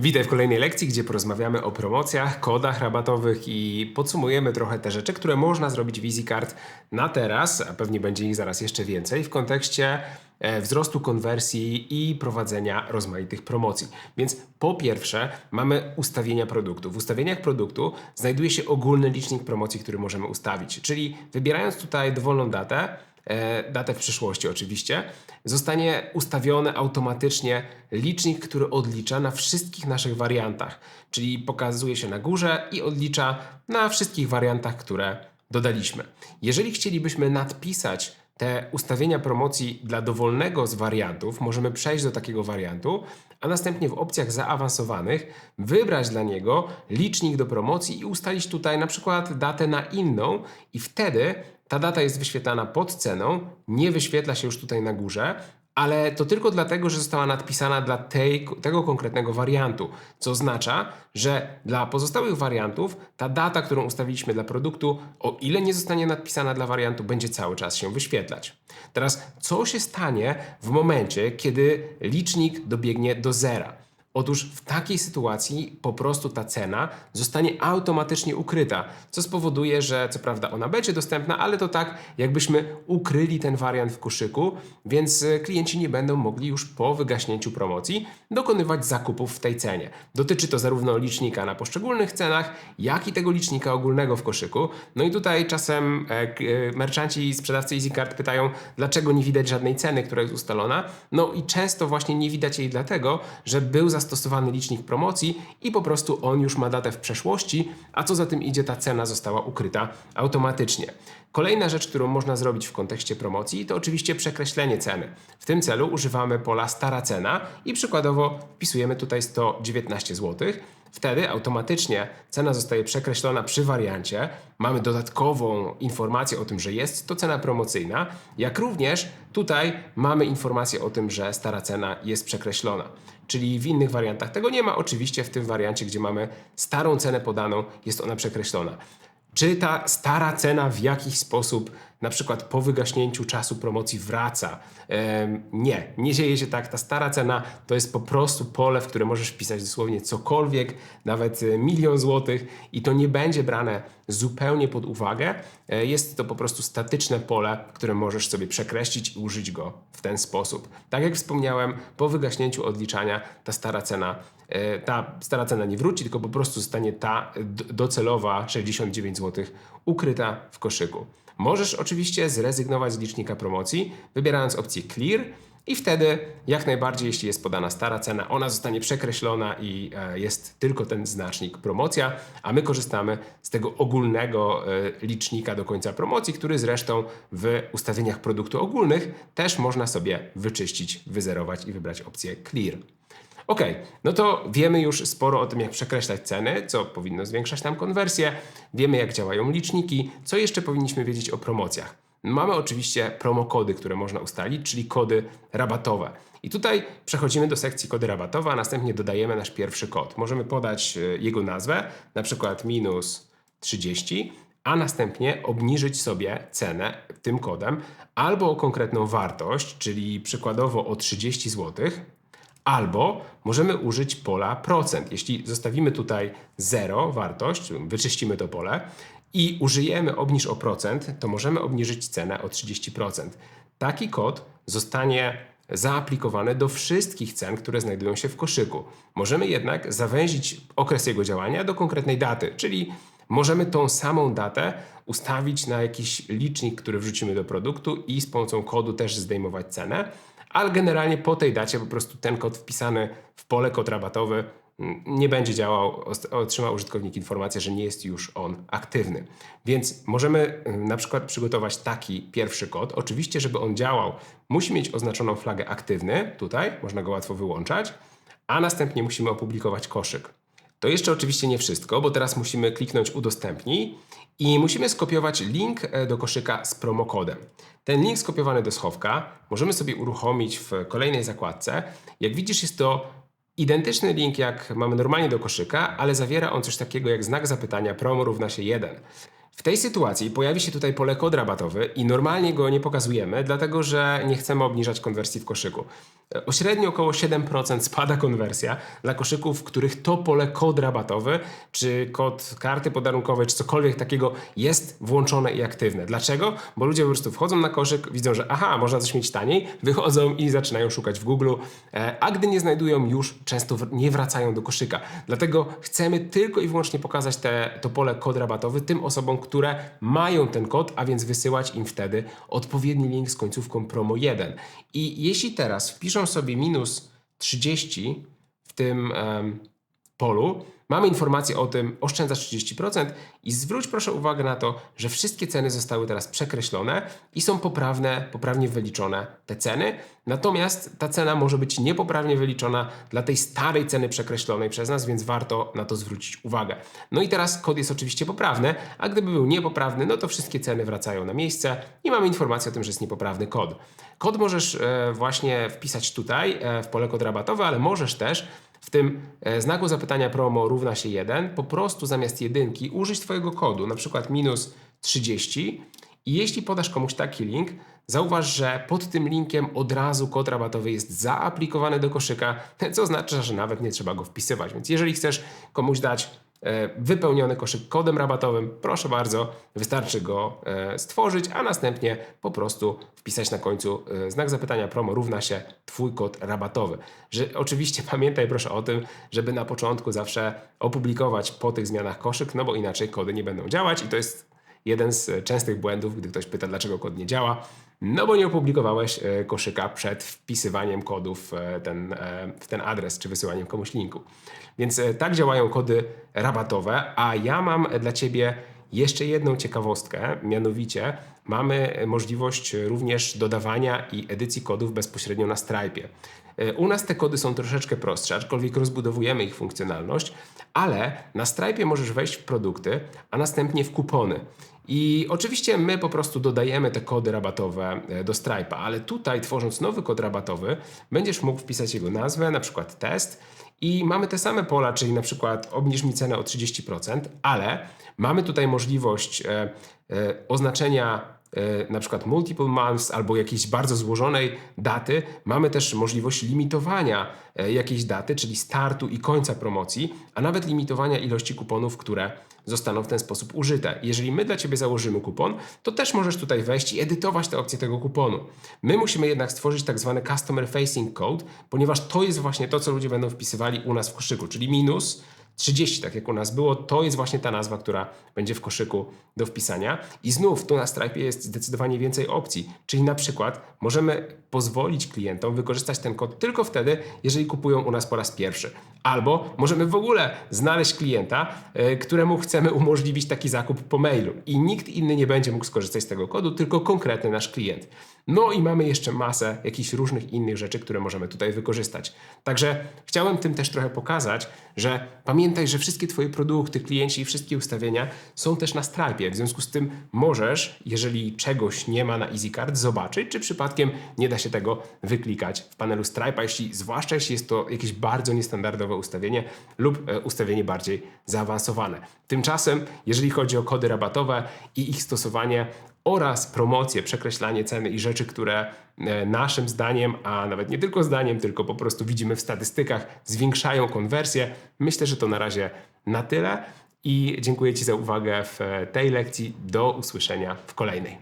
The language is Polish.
Witaj w kolejnej lekcji, gdzie porozmawiamy o promocjach, kodach rabatowych i podsumujemy trochę te rzeczy, które można zrobić w EasyCard na teraz, a pewnie będzie ich zaraz jeszcze więcej, w kontekście e, wzrostu konwersji i prowadzenia rozmaitych promocji. Więc po pierwsze mamy ustawienia produktu. W ustawieniach produktu znajduje się ogólny licznik promocji, który możemy ustawić, czyli wybierając tutaj dowolną datę, datę w przyszłości oczywiście, zostanie ustawiony automatycznie licznik, który odlicza na wszystkich naszych wariantach, czyli pokazuje się na górze i odlicza na wszystkich wariantach, które dodaliśmy. Jeżeli chcielibyśmy nadpisać te ustawienia promocji dla dowolnego z wariantów, możemy przejść do takiego wariantu, a następnie w opcjach zaawansowanych wybrać dla niego licznik do promocji i ustalić tutaj na przykład datę na inną i wtedy ta data jest wyświetlana pod ceną, nie wyświetla się już tutaj na górze, ale to tylko dlatego, że została nadpisana dla tej, tego konkretnego wariantu, co oznacza, że dla pozostałych wariantów ta data, którą ustawiliśmy dla produktu, o ile nie zostanie nadpisana dla wariantu, będzie cały czas się wyświetlać. Teraz, co się stanie w momencie, kiedy licznik dobiegnie do zera? Otóż w takiej sytuacji po prostu ta cena zostanie automatycznie ukryta, co spowoduje, że co prawda ona będzie dostępna, ale to tak jakbyśmy ukryli ten wariant w koszyku, więc e, klienci nie będą mogli już po wygaśnięciu promocji dokonywać zakupów w tej cenie. Dotyczy to zarówno licznika na poszczególnych cenach, jak i tego licznika ogólnego w koszyku. No i tutaj czasem e, e, merchanci i sprzedawcy EasyCard pytają, dlaczego nie widać żadnej ceny, która jest ustalona. No i często właśnie nie widać jej dlatego, że był zastosowany licznik promocji i po prostu on już ma datę w przeszłości, a co za tym idzie, ta cena została ukryta automatycznie. Kolejna rzecz, którą można zrobić w kontekście promocji, to oczywiście przekreślenie ceny. W tym celu używamy pola stara cena i przykładowo wpisujemy tutaj 119 zł. Wtedy automatycznie cena zostaje przekreślona przy wariancie. Mamy dodatkową informację o tym, że jest to cena promocyjna, jak również tutaj mamy informację o tym, że stara cena jest przekreślona. Czyli w innych wariantach tego nie ma. Oczywiście w tym wariancie, gdzie mamy starą cenę podaną, jest ona przekreślona. Czy ta stara cena w jakiś sposób, na przykład po wygaśnięciu czasu promocji, wraca? Nie, nie dzieje się tak. Ta stara cena to jest po prostu pole, w które możesz wpisać dosłownie cokolwiek, nawet e, milion złotych, i to nie będzie brane zupełnie pod uwagę. E, Jest to po prostu statyczne pole, które możesz sobie przekreślić i użyć go w ten sposób. Tak jak wspomniałem, po wygaśnięciu odliczania ta stara cena ta stara cena nie wróci, tylko po prostu zostanie ta docelowa 69 zł ukryta w koszyku. Możesz oczywiście zrezygnować z licznika promocji, wybierając opcję Clear i wtedy jak najbardziej, jeśli jest podana stara cena, ona zostanie przekreślona i e, jest tylko ten znacznik promocja, a my korzystamy z tego ogólnego e, licznika do końca promocji, który zresztą w ustawieniach produktu ogólnych też można sobie wyczyścić, wyzerować i wybrać opcję Clear. Ok, no to wiemy już sporo o tym, jak przekreślać ceny, co powinno zwiększać nam konwersję. Wiemy, jak działają liczniki. Co jeszcze powinniśmy wiedzieć o promocjach? Mamy oczywiście promokody, które można ustalić, czyli kody rabatowe. I tutaj przechodzimy do sekcji kody rabatowe, a następnie dodajemy nasz pierwszy kod. Możemy podać e, jego nazwę, na przykład minus 30, a następnie obniżyć sobie cenę tym kodem albo o konkretną wartość, czyli przykładowo o 30 zł, Albo możemy użyć pola procent. Jeśli zostawimy tutaj 0 wartość, wyczyścimy to pole i użyjemy obniż o procent, to możemy obniżyć cenę o 30%. Taki kod zostanie zaaplikowany do wszystkich cen, które znajdują się w koszyku. Możemy jednak zawęzić okres jego działania do konkretnej daty, czyli możemy tą samą datę ustawić na jakiś licznik, który wrzucimy do produktu i z pomocą kodu też zdejmować cenę ale generalnie po tej dacie po prostu ten kod wpisany w pole kod rabatowy mm, nie będzie działał, otrzyma użytkownik informację, że nie jest już on aktywny. Więc możemy y, na przykład przygotować taki pierwszy kod. Oczywiście, żeby on działał, musi mieć oznaczoną flagę aktywny, tutaj można go łatwo wyłączać, a następnie musimy opublikować koszyk. To jeszcze oczywiście nie wszystko, bo teraz musimy kliknąć udostępnij i musimy skopiować link e, do koszyka z promokodem. Ten link skopiowany do schowka możemy sobie uruchomić w kolejnej zakładce. Jak widzisz, jest to identyczny link jak mamy normalnie do koszyka, ale zawiera on coś takiego jak znak zapytania promo równa się 1. W tej sytuacji pojawi się tutaj pole kod rabatowy i normalnie go nie pokazujemy, dlatego że nie chcemy obniżać konwersji w koszyku. E, O średnio około 7% spada konwersja dla koszyków, w których to pole kod rabatowy, czy kod karty podarunkowej, czy cokolwiek takiego jest włączone i aktywne. Dlaczego? Bo ludzie po prostu wchodzą na koszyk, widzą, że aha, można coś mieć taniej, wychodzą i zaczynają szukać w Google, e, a gdy nie znajdują już, często nie wracają do koszyka. Dlatego chcemy tylko i wyłącznie pokazać te, to pole kod rabatowy tym osobom, które mają ten kod, a więc wysyłać im wtedy odpowiedni link z końcówką promo 1. I jeśli teraz wpiszą sobie minus 30 w tym em, polu, mamy informację o tym, oszczędzasz 30% i zwróć proszę uwagę na to, że wszystkie ceny zostały teraz przekreślone i są poprawne, poprawnie wyliczone te ceny. Natomiast ta cena może być niepoprawnie wyliczona dla tej starej ceny przekreślonej przez nas, więc warto na to zwrócić uwagę. No i teraz kod jest oczywiście poprawny, a gdyby był niepoprawny, no to wszystkie ceny wracają na miejsce i mamy informację o tym, że jest niepoprawny kod. Kod możesz e, właśnie wpisać tutaj e, w pole kod rabatowe, ale możesz też w tym e, znaku zapytania promo równa się 1, po prostu zamiast jedynki użyć Twojego kodu, na przykład minus 30 i jeśli podasz komuś taki link, zauważ, że pod tym linkiem od razu kod rabatowy jest zaaplikowany do koszyka, co oznacza, że nawet nie trzeba go wpisywać. Więc jeżeli chcesz komuś dać wypełniony koszyk kodem rabatowym, proszę bardzo, wystarczy go e, stworzyć, a następnie po prostu wpisać na końcu e, znak zapytania promo równa się Twój kod rabatowy. Że oczywiście pamiętaj proszę o tym, żeby na początku zawsze opublikować po tych zmianach koszyk, no bo inaczej kody nie będą działać i to jest jeden z e, częstych błędów, gdy ktoś pyta, dlaczego kod nie działa. No bo nie opublikowałeś e, koszyka przed wpisywaniem kodów w ten, e, w ten adres czy wysyłaniem komuś linku. Więc e, tak działają kody rabatowe, a ja mam dla Ciebie jeszcze jedną ciekawostkę, mianowicie mamy e, możliwość również dodawania i edycji kodów bezpośrednio na Stripe. U nas te kody są troszeczkę prostsze, aczkolwiek rozbudowujemy ich funkcjonalność, ale na Stripe możesz wejść w produkty, a następnie w kupony. I oczywiście my po prostu dodajemy te kody rabatowe e, do Stripe'a, ale tutaj tworząc nowy kod rabatowy, będziesz mógł wpisać jego nazwę, na przykład test i mamy te same pola, czyli na przykład obniż mi cenę o 30%, ale mamy tutaj możliwość e, e, oznaczenia na przykład multiple months albo jakiejś bardzo złożonej daty, mamy też możliwość limitowania e, jakiejś daty, czyli startu i końca promocji, a nawet limitowania ilości kuponów, które zostaną w ten sposób użyte. Jeżeli my dla Ciebie założymy kupon, to też możesz tutaj wejść i edytować te opcje tego kuponu. My musimy jednak stworzyć tak zwany Customer Facing Code, ponieważ to jest właśnie to, co ludzie będą wpisywali u nas w koszyku, czyli minus 30, tak jak u nas było, to jest właśnie ta nazwa, która będzie w koszyku do wpisania. I znów tu na Stripe jest zdecydowanie więcej opcji, czyli na przykład możemy pozwolić klientom wykorzystać ten kod tylko wtedy, jeżeli kupują u nas po raz pierwszy. Albo możemy w ogóle znaleźć klienta, e, któremu chcemy umożliwić taki zakup po mailu i nikt inny nie będzie mógł skorzystać z tego kodu, tylko konkretny nasz klient. No i mamy jeszcze masę jakichś różnych innych rzeczy, które możemy tutaj wykorzystać. Także chciałem tym też trochę pokazać, że pamiętaj, że wszystkie Twoje produkty, klienci i wszystkie ustawienia są też na Stripe. W związku z tym możesz, jeżeli czegoś nie ma na EasyCard, zobaczyć, czy przypadkiem nie da się tego wyklikać w panelu Stripe, jeśli, zwłaszcza jeśli jest to jakieś bardzo niestandardowe ustawienie lub e, ustawienie bardziej zaawansowane. Tymczasem, jeżeli chodzi o kody rabatowe i ich stosowanie, oraz promocje, przekreślanie ceny i rzeczy, które e, naszym zdaniem, a nawet nie tylko zdaniem, tylko po prostu widzimy w statystykach, zwiększają konwersję. Myślę, że to na razie na tyle i dziękuję Ci za uwagę w tej lekcji. Do usłyszenia w kolejnej.